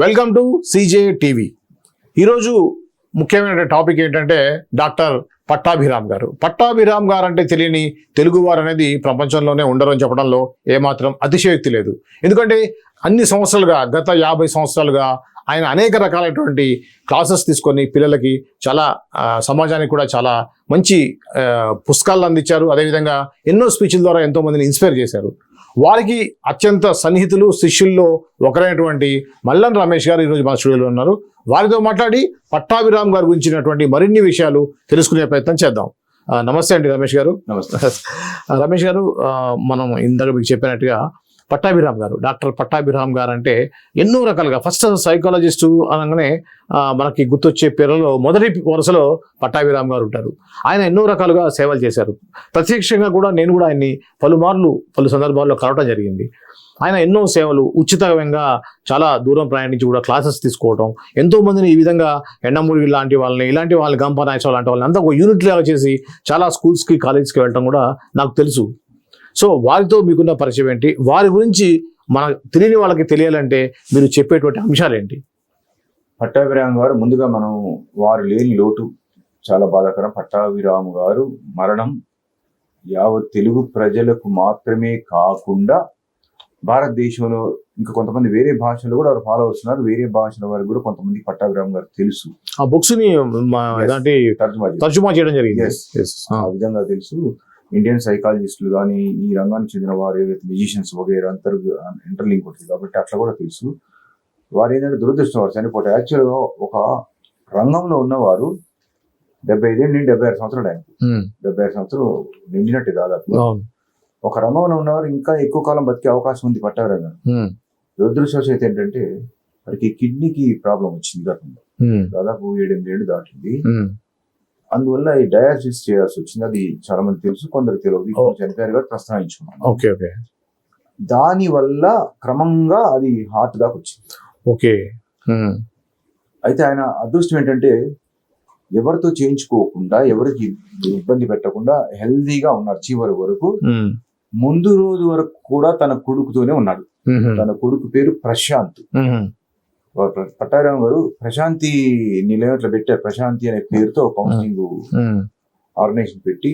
Welcome to CJ TV ఈరోజు ముఖ్యమైన topic ఏంటంటే డాక్టర్ పట్టాభిరామ్ గారు. పట్టాభిరామ్ గారు అంటే తెలియని తెలుగువారు అనేది ప్రపంచంలోనే ఉండరు అని చెప్పడంలో ఏమాత్రం అతిశయోక్తి లేదు. ఎందుకంటే అన్ని సంవత్సరాలుగా గత యాభై సంవత్సరాలుగా ఆయన అనేక రకాలైనటువంటి క్లాసెస్ తీసుకొని పిల్లలకి చాలా సమాజానికి కూడా చాలా మంచి పుస్తకాలను అందించారు. అదేవిధంగా ఎన్నో స్పీచ్ల ద్వారా ఎంతోమందిని ఇన్స్పైర్ చేశారు. వారికి అత్యంత సన్నిహితులు శిష్యుల్లో ఒకరైనటువంటి మల్లన్ రమేష్ గారు ఈరోజు మన స్టూడియోలో ఉన్నారు. వారితో మాట్లాడి పట్టాభిరామ్ గారి గురించినటువంటి మరిన్ని విషయాలు తెలుసుకునే ప్రయత్నం చేద్దాం. నమస్తే అండి రమేష్ గారు. నమస్తే. రమేష్ గారు మనం ఇందాక మీకు చెప్పినట్టుగా పట్టాభిరామ్ గారు డాక్టర్ పట్టాభిరామ్ గారు అంటే ఎన్నో రకాలుగా ఫస్ట్ సైకాలజిస్టు అనగానే మనకి గుర్తొచ్చే పేర్లలో మొదటి వరుసలో పట్టాభిరామ్ గారు ఉంటారు. ఆయన ఎన్నో రకాలుగా సేవలు చేశారు. ప్రత్యక్షంగా కూడా నేను కూడా ఆయన్ని పలుమార్లు పలు సందర్భాల్లో కలవటం జరిగింది. ఆయన ఎన్నో సేవలు ఉచితంగా చాలా దూరం ప్రయాణించి కూడా క్లాసెస్ తీసుకోవడం ఎంతోమందిని ఈ విధంగా ఎండమూరి లాంటి వాళ్ళని ఇలాంటి వాళ్ళని గంప నాయచో లాంటి వాళ్ళని అంతా ఒక యూనిట్ లాగా చేసి చాలా స్కూల్స్కి కాలేజ్కి వెళ్ళడం కూడా నాకు తెలుసు. సో వారితో మీకున్న పరిచయం ఏంటి? వారి గురించి మన తెలియని వాళ్ళకి తెలియాలంటే మీరు చెప్పేటువంటి అంశాలు ఏంటి? పట్టాభిరామ్ గారు ముందుగా మనం వారు లేని లోటు చాలా బాధాకరం. పట్టాభిరామ్ గారు మరణం యావత్ తెలుగు ప్రజలకు మాత్రమే కాకుండా భారతదేశంలో ఇంకా కొంతమంది వేరే భాషలు కూడా వారు ఫాలో అవుతున్నారు వేరే భాషల వారికి కూడా కొంతమంది పట్టాభిరామ్ గారు తెలుసు. ఆ బుక్స్ని తర్జుమా చేయడం. జరిగింది. Yes. Yes. ఆ. ఆ విధంగా తెలుసు. ఇండియన్ సైకాలజిస్టులు కానీ ఈ రంగానికి చెందిన వారు ఏవైతే మ్యూజిషియన్స్ వగైరా అంతర్ ఇంటర్లింక్ ఉంటుంది కాబట్టి అట్లా కూడా తెలుసు వారు ఏంటంటే దురదృష్టం వారు చనిపోతారు యాక్చువల్గా ఒక రంగంలో ఉన్నవారు డెబ్బై ఐదేళ్ళు నుండి డెబ్బై ఆరు సంవత్సరాలు ఆయన. డెబ్బై ఆరు సంవత్సరాలు నిండినట్టు దాదాపు ఒక రంగంలో ఉన్నవారు ఇంకా ఎక్కువ కాలం బతికే అవకాశం ఉంది పట్టారు ఉమ్. దురదృష్టవశాత్తు ఏంటంటే వారికి కిడ్నీకి ప్రాబ్లం వచ్చింది ఉమ్. దాదాపు ఏడెనిమిది ఏళ్ళు దాటింది. అందువల్ల ఈ డయాలసిస్ చేయాల్సి వచ్చింది. అది చాలా మంది తెలుసు కొందరు తెలియదు చనిపోయారు కాబట్టి ప్రస్తావించుకున్నాను ఓకే ఓకే. దాని వల్ల క్రమంగా అది హార్ట్ దాకా వచ్చింది. ఓకే. అయితే ఆయన అదృష్టం ఏంటంటే ఎవరితో చేయించుకోకుండా ఎవరికి ఇబ్బంది పెట్టకుండా హెల్దీగా ఉన్నారు చివరి వరకు. ముందు రోజు వరకు కూడా తన కొడుకుతోనే ఉన్నాడు. తన కొడుకు పేరు ప్రశాంత్. పట్టారాం గారు ప్రశాంతి నిలయం ఇట్లా పెట్టారు ప్రశాంతి అనే పేరుతో కౌన్సిలింగ్. ఆర్గనైజేషన్ పెట్టి.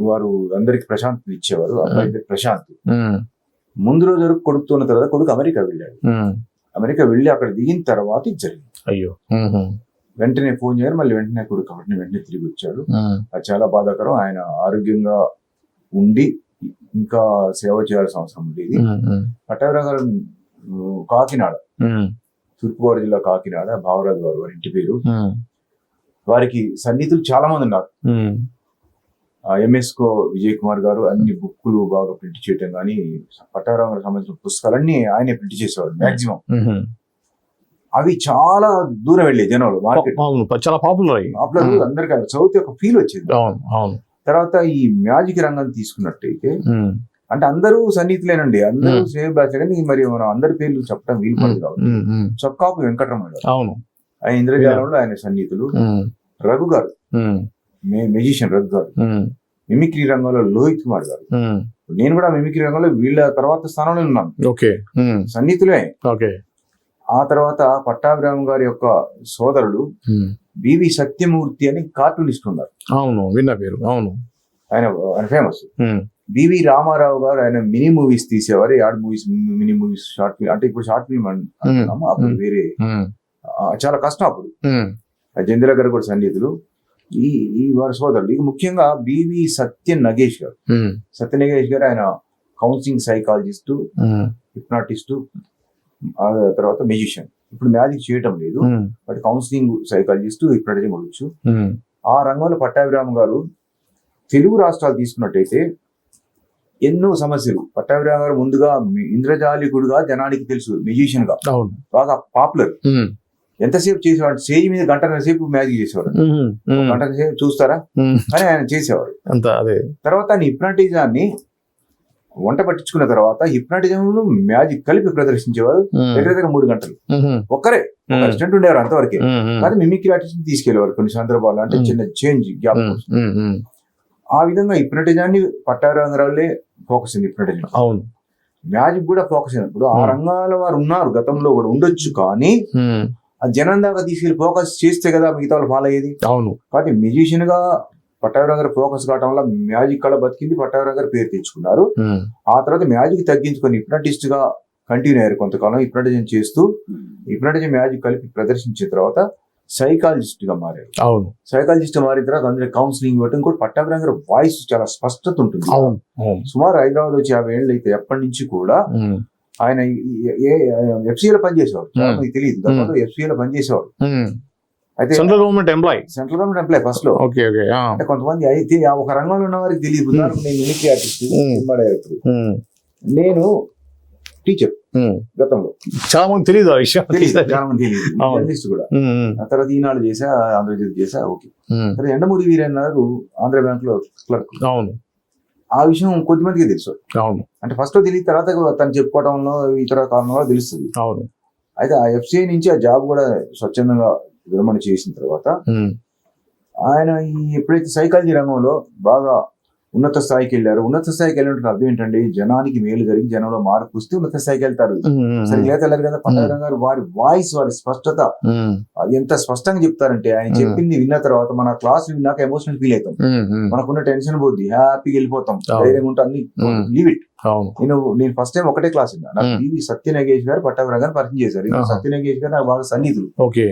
వారు అందరికి ప్రశాంత్ ఇచ్చేవారు అబ్బాయి పేరు ప్రశాంత్. ముందు రోజు వరకు కొడుకుతున్న తర్వాత కొడుకు అమెరికా వెళ్ళాడు. అమెరికా వెళ్ళి అక్కడ దిగిన తర్వాత ఇది జరిగింది అయ్యో. వెంటనే ఫోన్ చేయాలి మళ్ళీ వెంటనే కొడుకు కాబట్టి వెంటనే తిరిగి వచ్చాడు. అది చాలా బాధాకరం ఆయన ఆరోగ్యంగా ఉండి ఇంకా సేవ చేయాల్సిన అవసరం ఉండేది. పట్టాభిరామ్ గారు కాకినాడ. తూర్పుగోదావరి జిల్లా కాకినాడ భావరాజు వారు వారి ఇంటి పేరు. వారికి సన్నిహితులు చాలా మంది ఉన్నారు ఉమ్. ఎంఎస్కో విజయ్ కుమార్ గారు అన్ని బుక్కులు బాగా ప్రింట్ చేయటం కానీ పట్టాభిరామ్ గారికి సంబంధించిన పుస్తకాలన్నీ ఆయనే ప్రింట్ చేసేవారు మాక్సిమం. అవి చాలా దూరం వెళ్ళే జనాలు చాలా పాపులర్. అందరికీ అది చదివితే ఒక ఫీల్ వచ్చింది తర్వాత ఈ మ్యాజిక్ రంగం తీసుకున్నట్టయితే. అంటే అందరూ సన్నిహితులేనండి. అందరూ. సేమ్ బ్యాచ్ కానీ మరి మనం అందరి పేర్లు చెప్పడం వీలు పడదు కాబట్టి. చొక్కాపు వెంకటరమణ గారు అవును. ఆయన ఇంద్రజాలంలో ఆయన సన్నిహితులు. రఘు గారు. మెజిషియన్ రఘు గారు. మిమిక్రీ రంగంలో లోహిత్ కుమార్ గారు. నేను కూడా మిమిక్రీ రంగంలో వీళ్ళ తర్వాత స్థానంలో ఉన్నాను. ఓకే. సన్నిహితులే. ఓకే. ఆ తర్వాత పట్టాభిరామ్ గారి యొక్క సోదరుడు. బివి సత్యమూర్తి అని కార్టూనిస్ట్ ఉన్నారు. అవును విన్న పేరు. అవును. ఆయన ఆయన ఫేమస్ బివి రామారావు గారు ఆయన మినీ మూవీస్ తీసేవారు. Ad movies mini movies short film అంటే ఇప్పుడు షార్ట్ ఫిల్మ్ అంటున్నాము. అప్పుడు. వేరే చాలా కష్టం అప్పుడు. జంధ్ర గారు కూడా సన్నిహితులు. ఈ ఈ వారి సోదరులు. ఇక ముఖ్యంగా బివి సత్య నగేష్ గారు. సత్య నగేష్ గారు ఆయన కౌన్సిలింగ్ సైకాలజిస్టు. హిప్నాటిస్టు తర్వాత మ్యూజిషియన్ ఇప్పుడు మ్యాజిక్ చేయటం లేదు. బట్ కౌన్సిలింగ్ సైకాలజిస్టు హిప్నాటిజం ఉండొచ్చు. ఆ రంగంలో పట్టాభిరామ్ గారు తెలుగు రాష్ట్రాలు తీసుకున్నట్టయితే ఎన్నో సమస్యలు. పట్టాభిరామ్ గారు ముందుగా ఇంద్రజాలికుడుగా జనానికి తెలుసు మ్యూజిషియన్గా బాగా పాపులర్. ఎంతసేపు చేసేవాడు? స్టేజ్ మీద గంటన్నర సేపు మ్యాజిక్ చేసేవాడు. గంటన్నర సేపు చూస్తారా. అని ఆయన అదే. తర్వాత ఆయన హిప్నాటిజాన్ని వంట పట్టించుకున్న తర్వాత హిప్నాటిజం మ్యాజిక్ కలిపి ప్రదర్శించేవారు. దగ్గర దగ్గర మూడు గంటలు. ఒక్కరే. అసిస్టెంట్ ఉండేవారు అంతవరకే. కానీ మిమిక్రీ ఆర్టిస్ట్ తీసుకెళ్ళేవారు కొన్ని సందర్భాల్లో. అంటే. చిన్న చేంజ్ గ్యాప్. ఆ విధంగా హిప్నటిజాన్ని పట్టారంగరావులే ఫోకస్ అయింది హిప్నటిజం అవును. మ్యాజిక్ కూడా ఫోకస్ అయినప్పుడు ఆ Hmm. రంగాల వారు ఉన్నారు గతంలో కూడా ఉండొచ్చు కానీ ఉమ్, ఆ జనం దాకా తీసుకెళ్ళి ఫోకస్ చేస్తే కదా మిగతా వాళ్ళు ఫాలో అయ్యేది. అవును. కాబట్టి మ్యూజిషియన్గా పట్టాభిరామ్ గారు ఫోకస్ కావడం వల్ల మ్యాజిక్ కళ బతికింది పట్టాభిరామ్ గారు పేరు తెచ్చుకున్నారు. ఉమ్, ఆ తర్వాత మ్యాజిక్ తగ్గించుకొని హిప్నటిస్ట్గా కంటిన్యూ అయ్యారు కొంతకాలం హిప్నటిజం చేస్తూ. హిప్నటిజం మ్యాజిక్ కలిపి ప్రదర్శించిన తర్వాత సైకాలజిస్ట్గా మారారు. అవును. సైకాలజిస్ట్ మారిన తర్వాత అందులో కౌన్సిలింగ్ ఇవ్వడం కూడా పట్టాభిరామ్ గారు వాయిస్ చాలా స్పష్టత ఉంటుంది. అవును సుమారు హైదరాబాద్ వచ్చి యాభై ఏళ్ళు అయితే ఎప్పటి నుంచి కూడా ఆయన ఎఫ్సీఏలో పనిచేసేవారు. తెలియదు. గతంలో ఎఫ్సీఏలో పనిచేసేవారు. అయితే central government employee. Central government employee ఫస్ట్లో ఓకే ఓకే అంటే కొంతమంది అయితే ఒక రంగంలో ఉన్న వారికి తెలియదు. నేను mimicry artist. Cinema director um, నేను టీచర్. గతంలో. చాలా మంది తెలియదు ఆ విషయం. చాలా మంది తెలియదు కూడా. తర్వాత ఈనాడు చేసా ఆంధ్రజ్యోతి చేసా ఓకే. తర్వాత ఎండమూరి వీరన్నారు ఆంధ్ర బ్యాంక్లో క్లర్క్. అవును. ఆ విషయం కొద్దిమందికి తెలుసు. అవును. అంటే ఫస్ట్ తెలియదు తర్వాత తను చెప్పుకోవడంలో ఇతర కారణంలో తెలుస్తుంది. అవును. అయితే ఆ ఎఫ్సిఐ నుంచి ఆ జాబ్ కూడా స్వచ్ఛందంగా విరమణ చేసిన తర్వాత ఆయన ఎప్పుడైతే సైకాలజీ రంగంలో బాగా ఉన్నత స్థాయికి వెళ్ళారు. ఉన్నత స్థాయికి వెళ్ళినట్టు అర్థం ఏంటంటే జనానికి మేలు జరిగి జనంలో మార్పు వస్తే ఉన్నత స్థాయికి వెళ్తారు. సరే వెళ్ళారు కదా పట్టాభిరామ్ గారు వారి వాయిస్ వారి స్పష్టత. అది ఎంత స్పష్టంగా చెప్తారంటే ఆయన. చెప్పింది విన్న తర్వాత మన క్లాస్ విన్నాక ఎమోషనల్ ఫీల్ అవుతాం. మనకున్న టెన్షన్ పోద్ది హ్యాపీగా వెళ్ళిపోతాం. ధైర్యంగా ఉంటాం అన్ని. లీవ్ ఇట్ నేను నేను ఫస్ట్ టైం ఒకటే క్లాస్ విన్నా. నాకు Hmm. బీవీ సత్య నగేష్ గారు పట్టాభిరామ్ గారు పరిచయం చేశారు. ఈ ఆహా. సత్య నగేష్ గారు నాకు బాగా సన్నిధులు ఓకే.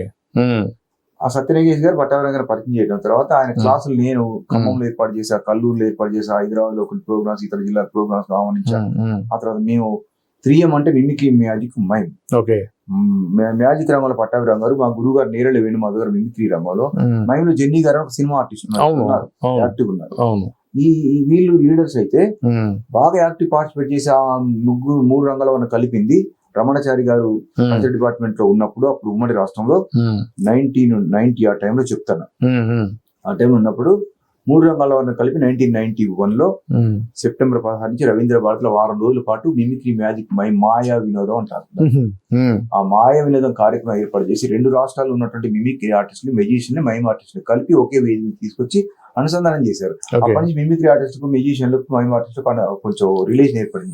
ఆ సత్యనగేష్ గారు పట్టాభిరామ్ గారు పరిచయం చేయడం తర్వాత ఆయన క్లాసులు నేను ఖమ్మంలో ఏర్పాటు చేశా కల్లూరులో ఏర్పాటు చేశా హైదరాబాద్లో కొన్ని ప్రోగ్రామ్స్ ఇతర జిల్లా ప్రోగ్రామ్స్ ఆహ్వానించా. ఉమ్, ఉమ్, ఆ తర్వాత మేము త్రీఎం అంటే mimicry magic mime. Okay. Magic రంగంలో పట్టాభిరామ్ గారు మా గురువు గారు నేరళ వేణుమాధవ్ గారు మిమిక్రీ రంగంలో. మైమ్లో జెన్నీ గారు ఒక సినిమా ఆర్టిస్ట్ ఉన్నారు యాక్టివ్ ఉన్నారు. ఈ వీళ్ళు లీడర్స్ అయితే బాగా యాక్టివ్ పార్టిసిపేట్ చేసి ఆ ముగ్గురు మూడు రంగాల ఉన్న కలిపింది. రమణచారి గారు కల్చర్ డిపార్ట్మెంట్లో ఉన్నప్పుడు అప్పుడు ఉమ్మడి రాష్ట్రంలో నైన్టీన్ నైన్టీ ఆ టైంలో చెప్తాను ఆ టైంలో ఉన్నప్పుడు మూడు రంగాల వారిని కలిపి నైన్టీన్ నైన్టీ వన్లో ఉమ్, సెప్టెంబర్ పదహారు నుంచి రవీంద్ర భారత్లో వారం రోజుల పాటు మిమిక్రీ మ్యాజిక్ మై మాయా వినోదం అంటారు ఆ మాయా వినోదం కార్యక్రమం ఏర్పాటు చేసి రెండు రాష్ట్రాల్లో ఉన్నటువంటి మిమిక్రీ ఆర్టిస్టులు మెజిషియన్ మైమ్ ఆర్టిస్టులు కలిపి ఒకే వేది తీసుకొచ్చి అనుసంధానం చేశారు. అప్పటి నుంచి మిమిక్రీ ఆర్టిస్టులకు మెజిషియన్లకు మైమ్ ఆర్టిస్టులకు కొంచెం రిలేషన్ ఏర్పడింది.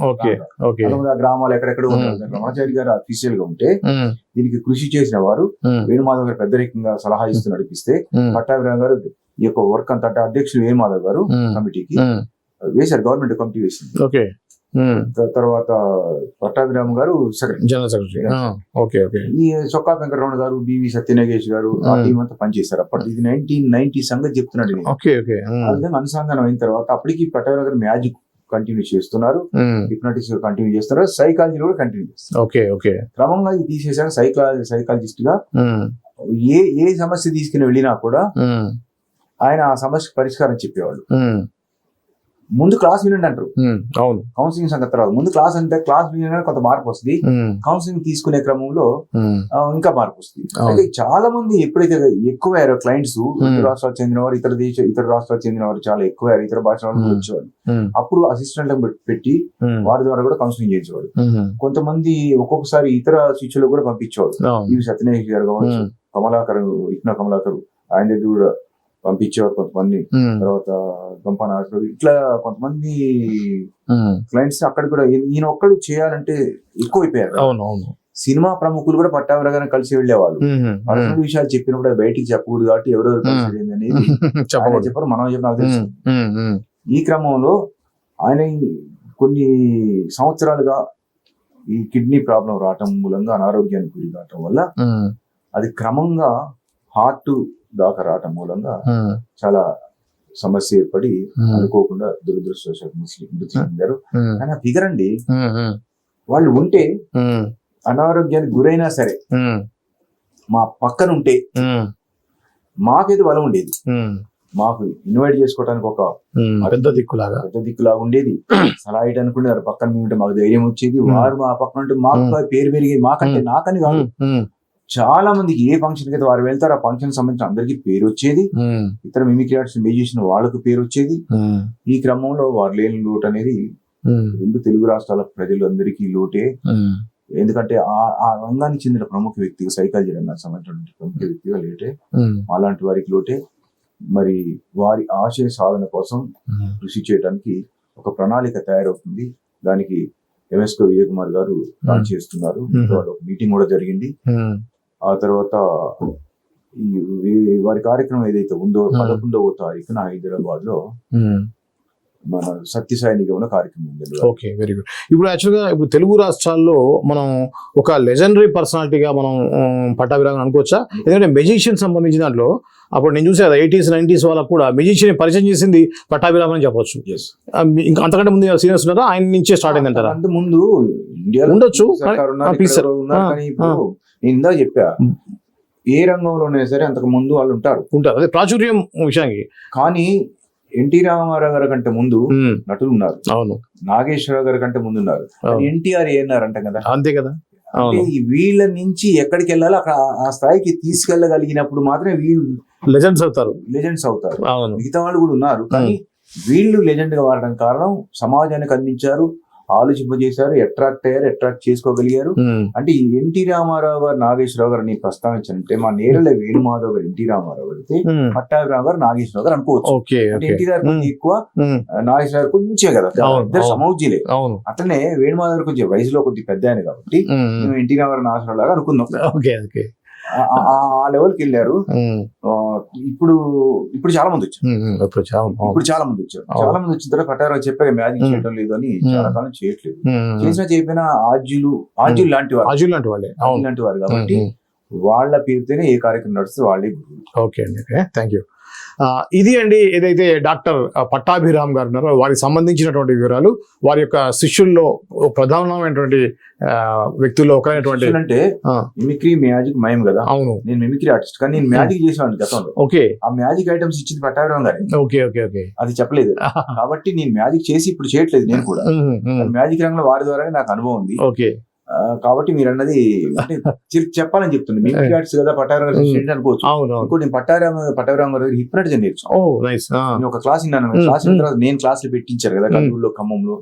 గ్రామాలు ఎక్కడెక్కడ. ఉన్నారు రమణాచారి గారు అఫీషియల్గా ఉంటే దీనికి కృషి చేసిన వారు వేణుమాధవ్ గారు పెద్దరికంగా సలహా ఇస్తూ నడిపిస్తే పట్టాభిరామ్ గారు ఈ యొక్క వర్క్ అంతటా అధ్యక్షుడు వేణుమాధవ్ గారు? ఉమ్, కమిటీకి వేశారు గవర్నమెంట్ కమిటీ వేసింది. ఓకే. తర్వాత పట్టాభిరామ్ గారు జనరల్ సెక్రటరీ. Okay okay. ఈ చొక్కా వెంకటరమణ గారు బివి సత్యనగేష్ గారు ఆ. టీం అంతా పనిచేశారు. అప్పటి ఇది నైన్టీన్ నైన్టీ సంగతి చెప్తున్నాడు నేను. Okay okay. విధంగా అనుసంధానం అయిన తర్వాత అప్పటికి పట్టాభిరామ్ గారు మ్యాజిక్ కంటిన్యూ చేస్తున్నారు. ఉమ్, హిప్నటిక్స్ కంటిన్యూ చేస్తున్నారు. సైకాలజీ కూడా కంటిన్యూ చేస్తారు ఓకే ఓకే. క్రమంగా ఇది తీసేశాక సైకాలజీ సైకాలజిస్ట్గా ఏ ఏ సమస్య తీసుకుని వెళ్ళినా కూడా ఆయన ఆ సమస్యకు పరిష్కారం చెప్పేవాళ్ళు. ముందు క్లాస్ వినండి అంటారు. అవును. కౌన్సిలింగ్ సంగతి తర్వాత ముందు క్లాస్ అంటే క్లాస్ వినగానే కొంత మార్పు వస్తుంది. కౌన్సిలింగ్ తీసుకునే క్రమంలో ఇంకా మార్పు వస్తుంది. అయితే చాలా మంది ఎప్పుడైతే ఎక్కువ అయ్యారో క్లయింట్స్ ఇతర. రాష్ట్రాలకు చెందిన వారు ఇతర దేశ ఇతర రాష్ట్రాలకు చెందిన వారు చాలా ఎక్కువ అయ్యారు. ఇతర భాషల వాళ్ళు. వచ్చేవాళ్ళు. అప్పుడు అసిస్టెంట్ పెట్టి వారి ద్వారా కూడా కౌన్సిలింగ్ చేసేవాడు కొంతమంది ఒక్కొక్కసారి ఇతర శిష్యులు కూడా పంపించేవాడు ఇవి సత్యనారాయణ గారు కావచ్చు కమలాకర్ ఇట్నా కమలాకర్ ఆయన దగ్గర కూడా పంపించేవారు కొంతమంది. తర్వాత గంపా ఇట్లా కొంతమంది క్లయింట్స్ అక్కడ కూడా ఈయన ఒక్కడు చేయాలంటే ఎక్కువ అయిపోయారు సినిమా ప్రముఖులు కూడా పట్టాభిరాగానే కలిసి వెళ్ళేవాళ్ళు. పర్సనల్ విషయాలు చెప్పినప్పుడు బయటికి చెప్పకూడదు కాబట్టి ఎవరెవరు కలిసి అనేది చెప్పారు మనం చెప్పిన తెలుసు. ఈ క్రమంలో ఆయన కొన్ని సంవత్సరాలుగా ఈ కిడ్నీ ప్రాబ్లం రావటం మూలంగా అనారోగ్యానికి గురి కావటం వల్ల అది క్రమంగా హార్ట్ దాకా రావటం మూలంగా చాలా సమస్య ఏర్పడి అనుకోకుండా దురదృష్టవశాత్తు మృతి మృతి చెందారు కానీ ఆ. ఫిగర్ అండి వాళ్ళు ఉంటే అనారోగ్యానికి గురైనా సరే మా పక్కన ఉంటే మాకేది బలం ఉండేది. మాకు ఇన్వైట్ చేసుకోవడానికి ఒక పెద్ద దిక్కులాగా. పెద్ద దిక్కులా ఉండేది. సలహా వారు పక్కన ఉంటే మాకు ధైర్యం వచ్చేది. వారు మా పక్కన ఉంటే మాకు. పేరు పెరిగేది. మాకంటే. నాకని కాదు. చాలా మందికి ఏ ఫంక్షన్ అయితే వారు వెళ్తారో ఆ ఫంక్షన్ సంబంధించిన అందరికీ పేరు వచ్చేది. ఇతర మిమిక్రీ ఆర్టిస్ట్ మ్యూజిషియన్ వాళ్ళకు పేరు వచ్చేది. ఈ క్రమంలో వారు లేని లోటు అనేది రెండు తెలుగు రాష్ట్రాల ప్రజలందరికీ లోటే. ఉమ్, ఎందుకంటే ఆ ఆ రంగానికి చెందిన ప్రముఖ వ్యక్తిగా సైకాలజీ రంగానికి సంబంధించిన ప్రముఖ వ్యక్తిగా లేటే. అలాంటి వారికి లోటే. మరి వారి ఆశయ సాధన కోసం కృషి చేయడానికి ఒక ప్రణాళిక తయారవుతుంది. దానికి ఎంఎస్కో విజయ్ కుమార్ గారు లాంచ్ చేస్తున్నారు. ఒక మీటింగ్ కూడా జరిగింది. ఆ తర్వాత వారి కార్యక్రమం ఏదైతే ఉందో. పదకొండవ తారీఖున హైదరాబాద్లో. మన సత్యసాయి నిగమన కార్యక్రమం ఉంది. Okay very good. ఇప్పుడు యాక్చువల్గా ఇప్పుడు తెలుగు రాష్ట్రాల్లో మనం ఒక లెజెండరీ పర్సనాలిటీగా మనం ఉమ్, పట్టాభిరామన్ అనుకోవచ్చా? ఎందుకంటే మెజిషియన్ సంబంధించిన దాంట్లో అప్పుడు నేను చూసే ఎయిటీస్ నైన్టీస్ వాళ్ళకు కూడా మెజిషియన్ పరిచయం చేసింది పట్టాభిరామన్ అని చెప్పొచ్చు. ఇంకా అంతకంటే ముందు సీనియర్స్ ఉన్నారా? ఆయన నుంచే స్టార్ట్ అయింది అంటారా అంత ముందు ఉండొచ్చు, నేను ఇందా చెప్పా. ఏ రంగంలోనే సరే అంతకు ముందు వాళ్ళు ఉంటారు. ఉంటారు. అదే ప్రాచుర్యం విషయానికి. కానీ ఎన్టీ రామారావు గారి కంటే ముందు నటులు ఉన్నారు. అవును. నాగేశ్వరరావు గారి కంటే ముందు ఉన్నారు. ఎన్టీఆర్ ఏనారంట కదా. అంతే కదా. అంటే వీళ్ళ నుంచి ఎక్కడికి వెళ్ళాలో అక్కడ ఆ స్థాయికి తీసుకెళ్ళగలిగినప్పుడు మాత్రమే వీళ్ళు లెజెండ్స్ అవుతారు. లెజెండ్స్ అవుతారు. మిగతా వాళ్ళు కూడా ఉన్నారు. కానీ వీళ్ళు లెజెండ్గా వాడడం కారణం సమాజానికి అందించారు. ఆలోచింపజేశారు అట్రాక్ట్ అయ్యారు అట్రాక్ట్ చేసుకోగలిగారు. అంటే ఎన్టీ రామారావు గారు నాగేశ్వరరావు గారు నేను ప్రస్తావించానంటే మా నేరల వేణుమాధవ్ గారు ఎన్టీ రామారావు ఉమ్, పట్టాభిరావు గారు నాగేశ్వరరావు గారు అనుకోవచ్చు. అంటే ఎన్టీ గారు కొంచెం ఎక్కువ నాగేశ్వరరావు కొంచెం కదా ఇద్దరు అవును. అట్లనే వేణుమాధవ్ గారు కొంచెం వయసులో కొద్ది పెద్ద ఆయన కాబట్టి మేము ఎన్టీ రామారావు నాగేశ్వరరావు లాగా అనుకుందాం. ఆ- లెవెల్కి వెళ్ళారు ఇప్పుడు ఇప్పుడు చాలా మంది వచ్చారు ఇప్పుడు చాలా. ఇప్పుడు చాలా మంది వచ్చారు. చాలా మంది వచ్చిన తర్వాత పట్టారావు చెప్పాక మ్యాజిక్. చేయడం లేదు అని. చాలా కాలం చేయట్లేదు చేసినా చెప్పినా ఆద్యులు ఆద్యులు లాంటి వాళ్ళే లాంటి వారు కాబట్టి. వాళ్ళ పేరుతోనే ఏ కార్యక్రమం నడుస్తే వాళ్ళే గురువులు. ఓకే అండి. ఓకే థ్యాంక్ యూ ఇది అండి ఏదైతే డాక్టర్ పట్టాభిరామ్ గారు ఉన్నారో వారికి సంబంధించినటువంటి వివరాలు వారి యొక్క శిష్యుల్లో ఒక ప్రధానమైనటువంటి వ్యక్తుల్లో ఒకరైనటువంటి అంటే మిమిక్రీ మ్యాజిక్ మయం కదా? అవును. నేను మిమిక్రీ ఆర్టిస్ట్ కానీ నేను మ్యాజిక్ చేసేవాడిని గతంలో. ఓకే. ఆ మ్యాజిక్ ఐటమ్స్ ఇచ్చింది పట్టాభిరామ్ గారి. Okay okay okay. అది చెప్పలేదు. కాబట్టి నేను మ్యాజిక్ చేసి ఇప్పుడు చేయట్లేదు నేను కూడా. మ్యాజిక్ రంగంలో వారి ద్వారానే నాకు అనుభవం ఉంది. ఓకే. కాబట్టి మీరు అన్నది చెప్పాలని చెప్తుంది మిమిక్రీ ఆర్టిస్ట్ కదా గారి శిష్యుడు అనుకోవచ్చు. ఇంకోటి నేను పట్టాభిరామ్ పట్టాభిరామ్ గారి హిప్నటిజం నేర్చుకున్నాను ఓ నైస్. నేను ఒక క్లాస్ విన్నాను. మ్మ్, క్లాస్ విన్న మ్మ్. తర్వాత నేను క్లాసులు పెట్టించారు కదా కర్నూలులో ఖమ్మంలో.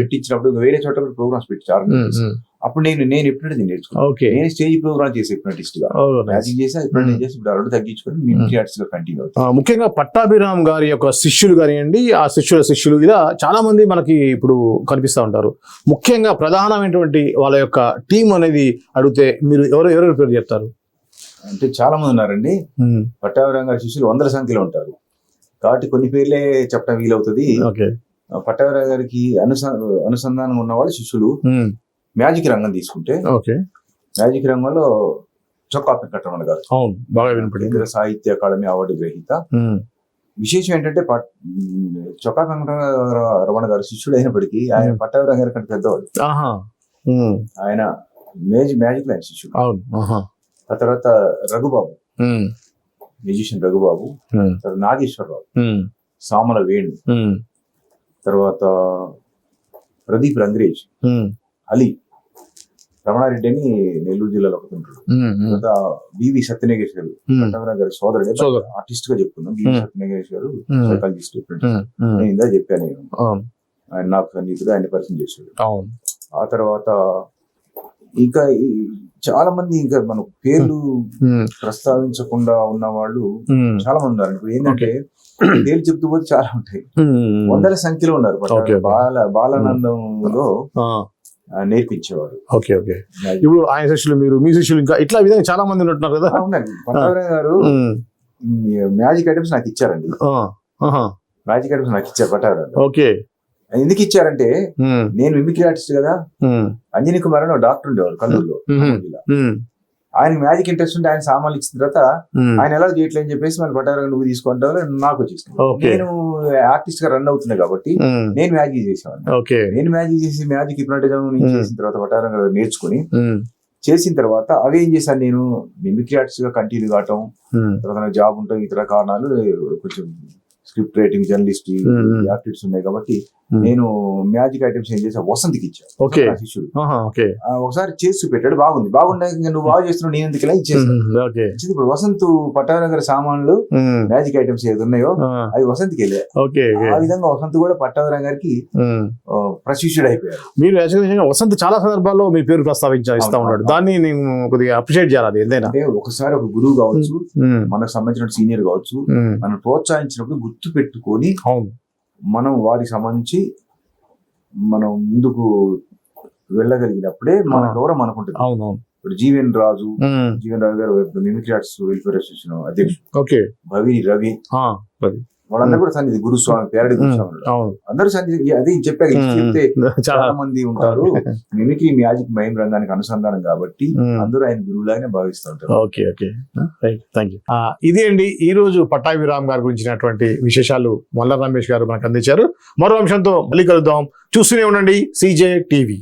పెట్టించినప్పుడు వేరే చోట ప్రోగ్రామ్స్ పెట్టారు. అప్పుడు నేను నేను హిప్నటిజం నేర్చుకున్నాను. ఓకే. నేను స్టేజ్ ప్రోగ్రామ్ చేసి హిప్నటిస్ట్గా. మ్యాజిక్ చేసి హిప్నటిజం చేసి ఇప్పుడు ఆ రెండు తగ్గించుకొని మిమిక్రీ ఆర్టిస్ట్గా కంటిన్యూ అవుతుంది ఆ, ముఖ్యంగా పట్టాభిరామ్ గారి యొక్క శిష్యులు కానివ్వండి ఆ శిష్యుల శిష్యులు ఇలా చాలా మంది మనకి ఇప్పుడు కనిపిస్తూ ఉంటారు. ముఖ్యంగా ప్రధానమైనటువంటి వాళ్ళ యొక్క టీం అనేది అడిగితే మీరు ఎవరు ఎవరెవరు పేరు చెప్తారు? అంటే చాలా మంది ఉన్నారండి. పట్టాభిరామ్ గారి శిష్యులు వందల సంఖ్యలో ఉంటారు. కాబట్టి కొన్ని పేర్లే చెప్పడం వీలవుతుంది. పట్టాభిరామ్ గారికి అనుస అనుసంధానం ఉన్న వాళ్ళ శిష్యులు మ్యాజిక్ రంగం తీసుకుంటే ఓకే. మ్యాజిక్ రంగంలో చొక్కా వెంకటరమణ గారు అవును బాగా వినపడింది. సాహిత్య అకాడమీ అవార్డు గ్రహీత. విశేషం ఏంటంటే చొక్కా వెంకట రమణ గారు శిష్యుడు అయినప్పటికీ ఆయన. పట్టాభిరామ్ గారి కంటే పెద్దవాడు. ఆయన మ్యాజిక్ మ్యాజిక్ లైన్ శిష్యుడు. ఆ తర్వాత రఘుబాబు. మ్యూజిషియన్ రఘుబాబు. తర్వాత నాగేశ్వరరావు. సామల వేణు. తర్వాత ప్రదీప్ రంగ్రేజ్. అలీ. రమణారెడ్డి అని నెల్లూరు జిల్లాలో తర్వాత బివి సత్యనాగేష్ గారు గారి సోదరుడు. ఆర్టిస్ట్గా చెప్పుకుందాం బివి. సత్యనాగేష్ గారు. సైకాలజిస్ట్ నేను ఇందా చెప్పాను ఆయన నాకు సన్నిహితుడు ఆయన పరిచయం చేశాడు. ఆ తర్వాత ఇంకా చాలా మంది ఇంకా మన పేర్లు ప్రస్తావించకుండా ఉన్న వాళ్ళు చాలా మంది ఉన్నారు. ఇప్పుడు ఏంటంటే పేర్లు చెప్తూ పోతే చాలా ఉంటాయి. వందల సంఖ్యలో ఉన్నారు. బాల బాలానందంలో నేర్పించేవారు. Okay okay. ఇప్పుడు ఆయన శిష్యులు మీరు మీ శిష్యులు ఇంకా ఇట్లా విధంగా చాలా మంది ఉంటున్నారు కదా. అవునండి. గారు మ్యాజిక్ ఐటమ్స్ నాకు ఇచ్చారండి. మ్యాజిక్ ఐటమ్స్ నాకు ఇచ్చారు పట్టాభిరామ్ గారు. ఓకే. ఎందుకు ఇచ్చారంటే నేను మిమిక్రీ ఆర్టిస్ట్ కదా. అంజనీ కుమార్ అని ఒక డాక్టర్ ఉండేవారు కల్లూరులో ఆయన మ్యాజిక్ ఇంట్రెస్ట్ ఉంటే ఆయన సామాన్లు ఇచ్చిన తర్వాత ఆయన ఎలా చేయట్లేదు అని చెప్పేసి మళ్ళీ పట్టాభిరామ్ నువ్వు తీసుకుంటావు నాకు వచ్చేసింది. నేను ఆర్టిస్ట్గా రన్ అవుతుంది కాబట్టి నేను మ్యాజిక్ చేసేవాడిని. ఓకే. నేను మ్యాజిక్ చేసి మ్యాజిక్ హిప్నటిజం. చేసిన తర్వాత పట్టాభిరామ్ గారు నేర్చుకుని చేసిన తర్వాత అవి ఏం చేశాను నేను? మిమిక్రీ ఆర్టిస్ట్గా కంటిన్యూ కావటం తర్వాత జాబ్ ఉంటాం ఇతర కారణాలు కొంచెం స్క్రిప్ట్ రైటింగ్ జర్నలిస్ట్. యాక్టివిటీస్ ఉన్నాయి కాబట్టి. నేను మ్యాజిక్ ఐటమ్స్ ఏం చేసా? వసంత్కి. నా శిష్యుడు. ఒకసారి చేసి పెట్టాడు బాగుంది. బాగుండే నువ్వు బాగా చేస్తున్నావు నేను ఎందుకు ఇలా ఇచ్చింది ఇప్పుడు వసంత్ పట్టాభినగర్ సామాన్లు మ్యాజిక్ ఐటమ్స్ ఏది ఉన్నాయో అవి వసంత్కి వెళ్ళాయి ఆ విధంగా వసంత్ కూడా పట్టాభిరామ్ గారికి ప్రశిష్యుడు అయిపోయారు మీరు వసంత్ చాలా సందర్భాల్లో మీ పేరు ప్రస్తావించా ఇస్తా ఉన్నాడు. దాన్ని నేను కొద్దిగా అప్రిషియేట్ చేయాలి అది అంటే ఒకసారి ఒక గురువు కావచ్చు మనకు సంబంధించిన సీనియర్ కావచ్చు మనం ప్రోత్సహించినప్పుడు గుర్తు పెట్టుకొని అవును. మనం వారికి సంబంధించి మనం ముందుకు వెళ్ళగలిగినప్పుడే మన. గౌరవం అనుకుంటుంది అవునవును. ఇప్పుడు జీవన్ రాజు జీవన్ రాజు గారు మిమిక్రీ ఆర్ట్స్ వెల్ఫేర్ అసోసియేషన్ అధ్యక్షుడు ఓకే. భవిని రవి. వాళ్ళందరూ కూడా సన్నిధి గురుస్వామి పేరడి గురుస్వామి అందరూ సన్నిధి అది చెప్పారు చెప్తే చాలా మంది ఉంటారు. మిమిక్రీ మ్యాజిక్ మైమ్ రంగానికి అనుసంధానం కాబట్టి. అందరూ ఆయన గురువులాగానే భావిస్తుంటారు ఓకే ఓకే. Thank you. ఇది అండి ఈ రోజు పట్టాభి రామ్ గారి గురించినటువంటి విశేషాలు మల్ల రమేష్ గారు మనకు అందించారు. మరో అంశంతో మళ్ళీ కలుద్దాం. చూస్తూనే ఉండండి సీజే టీవీ.